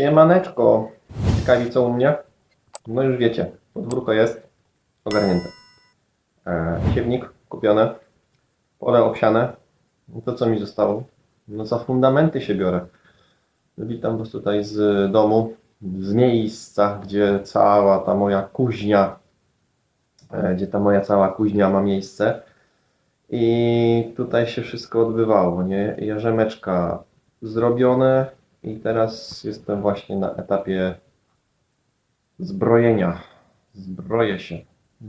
Siemaneczko. Ciekawi co u mnie? No już wiecie, podwórko jest ogarnięte. E, siewnik kupione, pole obsiane. No to co mi zostało? No za fundamenty się biorę. Witam Was tutaj z domu, z miejsca, gdzie cała ta moja kuźnia, e, gdzie ta moja cała kuźnia ma miejsce. I tutaj się wszystko odbywało, nie? Jarzemeczka zrobione i teraz jestem właśnie na etapie zbrojenia. Zbroję się.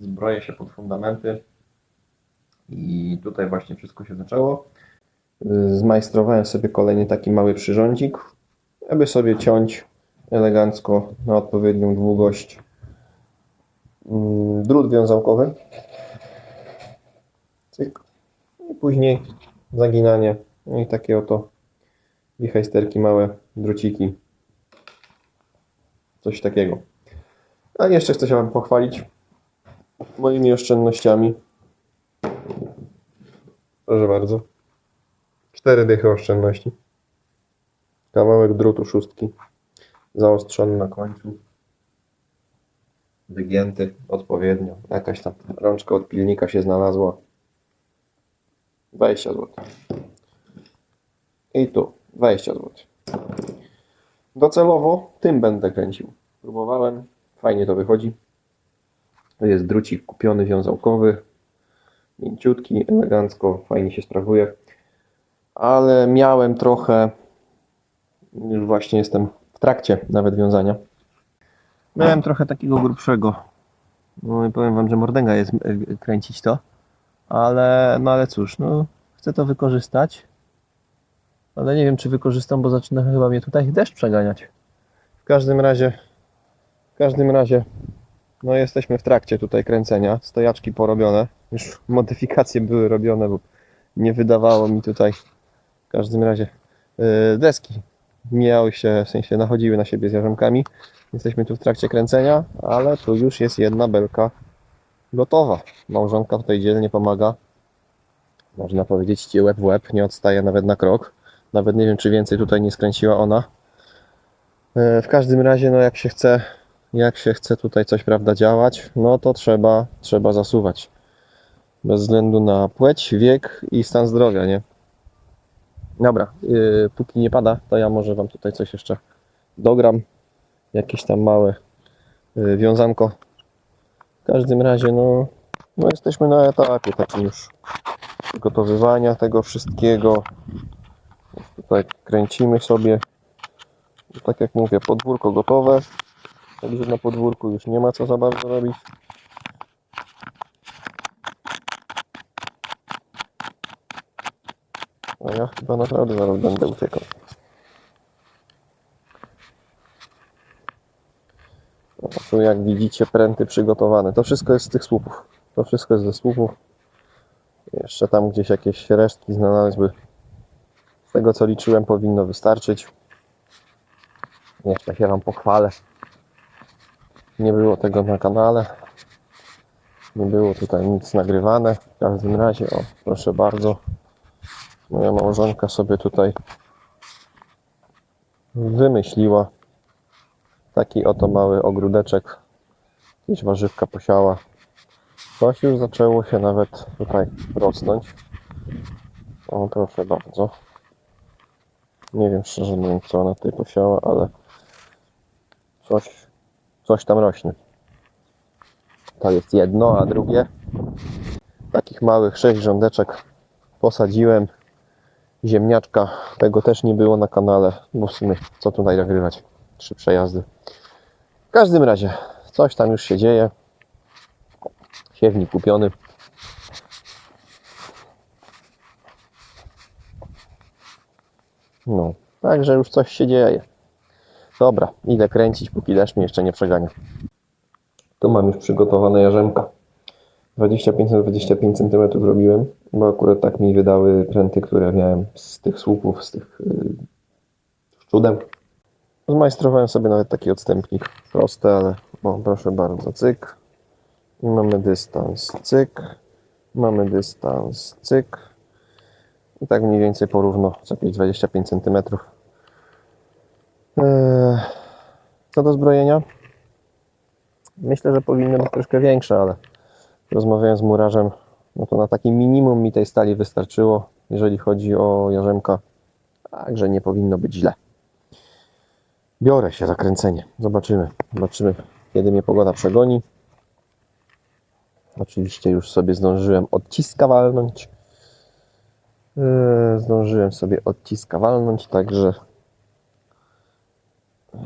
Zbroję się pod fundamenty. I tutaj właśnie wszystko się zaczęło. Zmajstrowałem sobie kolejny taki mały przyrządzik, aby sobie ciąć elegancko na odpowiednią długość mm, drut wiązałkowy. Cyk. I później zaginanie. No i takie oto wichajsterki, małe druciki. Coś takiego. A jeszcze chcę się Wam pochwalić moimi oszczędnościami. Proszę bardzo. Cztery dychy oszczędności. Kawałek drutu szóstki. Zaostrzony na końcu. Wygięty odpowiednio. Jakaś tam rączka od pilnika się znalazła. 20 zł. I tu 20 zł. Docelowo tym będę kręcił. Próbowałem, fajnie to wychodzi. To jest drucik kupiony wiązałkowy, mięciutki, elegancko, fajnie się sprawuje. Ale miałem trochę, już właśnie jestem w trakcie nawet wiązania. Miałem trochę takiego grubszego. No i powiem Wam, że mordęga jest e, kręcić to. Ale, no ale cóż, no chcę to wykorzystać. Ale nie wiem, czy wykorzystam, bo zaczyna chyba mnie tutaj deszcz przeganiać. W każdym razie, w każdym razie, no jesteśmy w trakcie tutaj kręcenia. Stojaczki porobione. Już modyfikacje były robione, bo nie wydawało mi tutaj. W każdym razie yy, deski mijały się, w sensie nachodziły na siebie z jarzemkami. Jesteśmy tu w trakcie kręcenia, ale tu już jest jedna belka gotowa. Małżonka tutaj dzielnie pomaga. Można powiedzieć, ci łeb w łeb, nie odstaje nawet na krok. Nawet nie wiem, czy więcej tutaj nie skręciła ona. E, W każdym razie, no jak się chce, jak się chce tutaj coś, prawda, działać, no to trzeba, trzeba zasuwać. Bez względu na płeć, wiek i stan zdrowia, nie? Dobra, yy, póki nie pada, to ja może Wam tutaj coś jeszcze dogram. Jakieś tam małe yy, wiązanko. W każdym razie, no, no jesteśmy na etapie takim już przygotowywania tego wszystkiego. Tutaj kręcimy sobie. Tak jak mówię, podwórko gotowe. Także na podwórku już nie ma co za bardzo robić. A ja chyba naprawdę zaraz będę uciekał. A tu jak widzicie pręty przygotowane. To wszystko jest z tych słupów. To wszystko jest ze słupów. Jeszcze tam gdzieś jakieś resztki znalazły. Z tego co liczyłem powinno wystarczyć. Jeszcze się Wam pochwalę. Nie było tego na kanale. Nie było tutaj nic nagrywane. W każdym razie, o proszę bardzo. Moja małżonka sobie tutaj wymyśliła taki oto mały ogródeczek. Jakieś warzywka posiała. Coś już zaczęło się nawet tutaj rosnąć. O, proszę bardzo. Nie wiem szczerze mówiąc, co ona tutaj posiała, ale coś, coś tam rośnie. To jest jedno, a drugie takich małych sześć rządeczek posadziłem. Ziemniaczka, tego też nie było na kanale, bo w sumie co tutaj nagrywać? Trzy przejazdy. W każdym razie, coś tam już się dzieje. Siewnik kupiony. No, także już coś się dzieje. Dobra, idę kręcić, póki deszcz mnie jeszcze nie przegania. Tu mam już przygotowane jarzemka. 25 na 25 cm robiłem, bo akurat tak mi wydały pręty, które miałem z tych słupów, z tych yy, szczudem. Zmajstrowałem sobie nawet taki odstępnik. Proste, ale o, proszę bardzo, cyk. I mamy dystans, cyk. Mamy dystans, cyk. I tak mniej więcej porówno, co jakieś 25 cm. Co do zbrojenia? Myślę, że powinny być troszkę większe, ale rozmawiałem z murarzem, no to na takim minimum mi tej stali wystarczyło, jeżeli chodzi o jarzemka. Także nie powinno być źle. Biorę się za kręcenie. Zobaczymy. Zobaczymy, kiedy mnie pogoda przegoni. Oczywiście już sobie zdążyłem odciska walnąć. Yy, Zdążyłem sobie odciska walnąć, także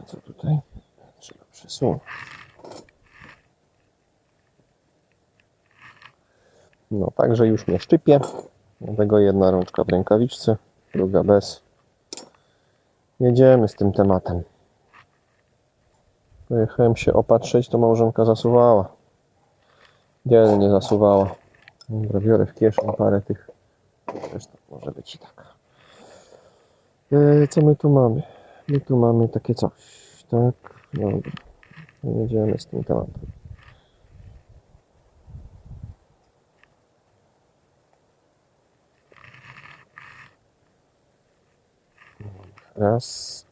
co tutaj? Trzeba przesunąć. No, także już mnie szczypie. Dlatego jedna rączka w rękawiczce, druga bez. Jedziemy z tym tematem. Pojechałem się opatrzyć, to małżonka zasuwała. Dzielnie zasuwała. Dobra, biorę w kieszeń parę tych. Zresztą może być i tak. E, co my tu mamy? My tu mamy takie coś. Tak, dobra. Jedziemy z tym tematem. Raz.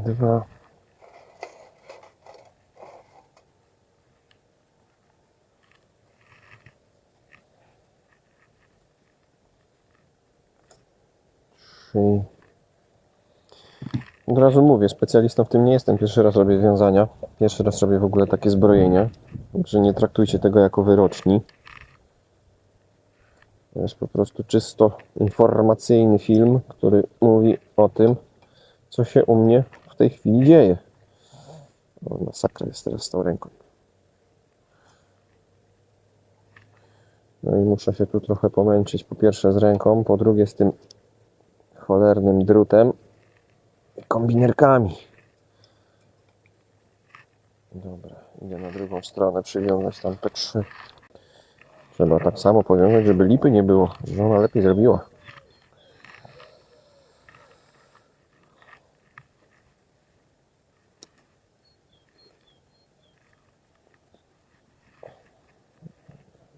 Dwa. Trzy. Od razu mówię, specjalistą w tym nie jestem. Pierwszy raz robię wiązania. Pierwszy raz robię w ogóle takie zbrojenie. Także nie traktujcie tego jako wyroczni. To jest po prostu czysto informacyjny film, który mówi o tym, co się u mnie tej chwili dzieje. O, masakra jest teraz z tą ręką. No i muszę się tu trochę pomęczyć. Po pierwsze z ręką, po drugie z tym cholernym drutem i kombinerkami. Dobra, idę na drugą stronę przywiązać tam P3. Trzeba tak samo powiązać, żeby lipy nie było. Że ona lepiej zrobiła.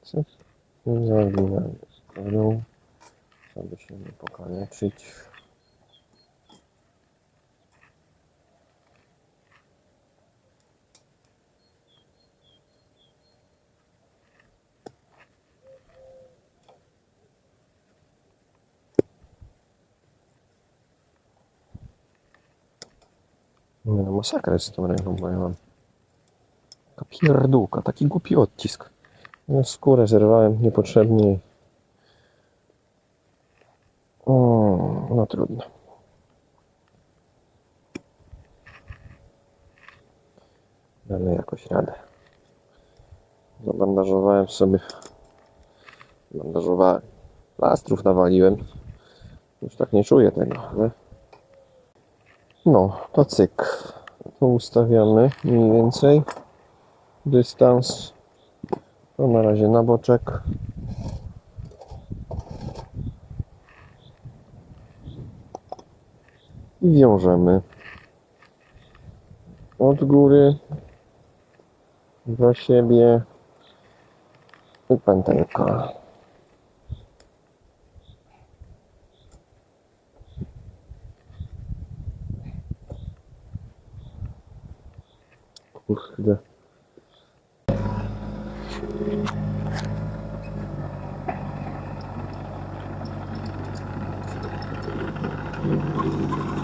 Cyk. Zaginamy skórą, żeby się nie pokaleczyć. Nie no, masakra jest z tą ręką, bo ja mam taka pierdółka, taki głupi odcisk. No, skórę zerwałem niepotrzebnie. O, no trudno. Damy jakoś radę. Zabandażowałem sobie. Bandażowałem. Plastrów nawaliłem. Już tak nie czuję tego, ale. No, to cyk. Tu ustawiamy mniej więcej dystans. To na razie na boczek. I wiążemy od góry do siebie i pętelka. Thank you.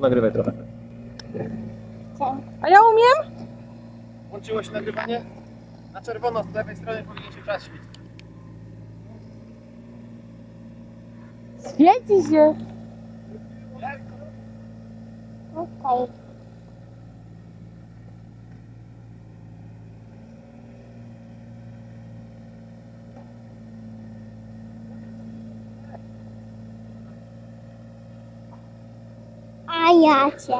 Nagrywaj trochę. A ja umiem? Włączyło się nagrywanie? Na czerwono z lewej strony powinien się czas świecić. Świeci się. Okej. A ja cię,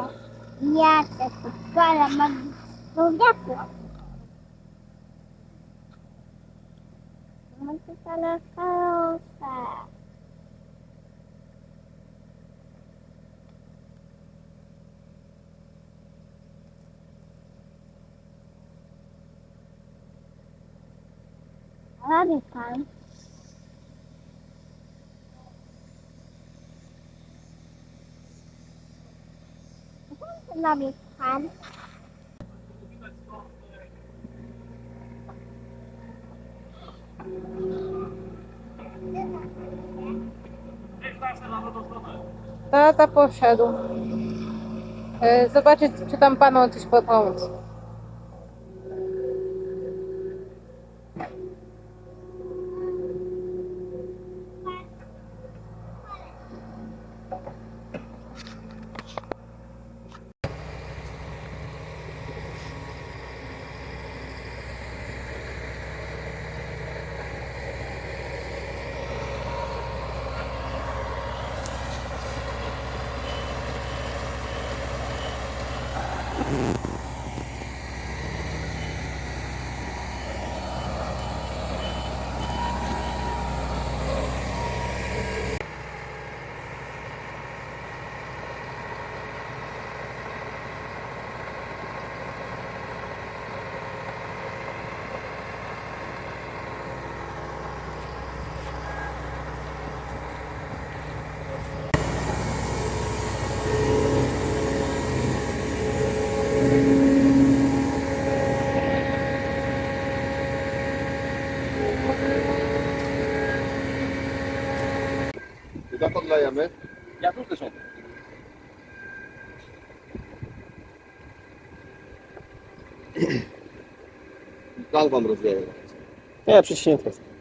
ja cię kupala mam drugiego. Mam cię na karosa. Robi pan. Robi pan? Tata poszedł. E, Zobaczyć, czy tam panu coś po- pomóc. Podlejemy? Ja tu też Galwan rozwieje. Nie, przyciśnięte jest.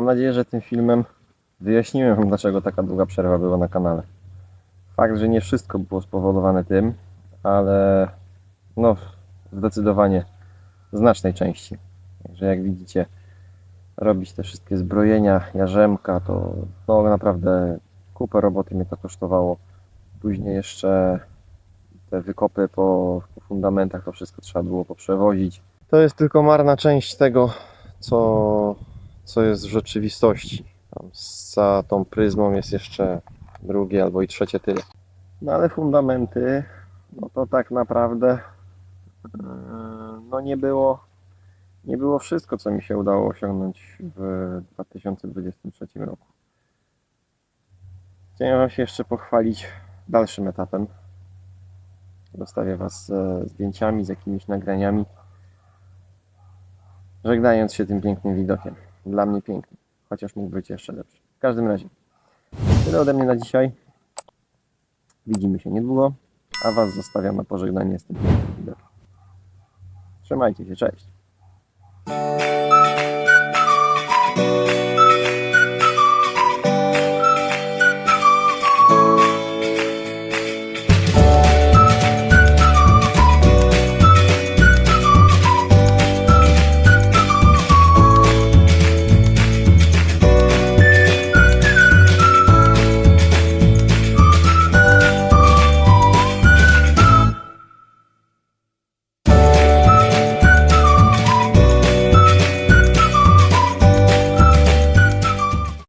Mam nadzieję, że tym filmem wyjaśniłem wam, dlaczego taka długa przerwa była na kanale. Fakt, że nie wszystko było spowodowane tym, ale no zdecydowanie w znacznej części. Także jak widzicie, robić te wszystkie zbrojenia, jarzemka, to no naprawdę kupę roboty mnie to kosztowało. Później jeszcze te wykopy po, po fundamentach, to wszystko trzeba było poprzewozić. To jest tylko marna część tego, co, co jest w rzeczywistości. Tam za tą pryzmą jest jeszcze drugie albo i trzecie tyle. No ale fundamenty, no to tak naprawdę yy, no nie było, nie było wszystko, co mi się udało osiągnąć w 2023 roku. Chciałem się jeszcze pochwalić dalszym etapem. Zostawię Was ze zdjęciami, z jakimiś nagraniami, żegnając się tym pięknym widokiem. Dla mnie piękny, chociaż mógł być jeszcze lepszy. W każdym razie, tyle ode mnie na dzisiaj. Widzimy się niedługo, a Was zostawiam na pożegnanie z tym pięknym. Trzymajcie się, cześć.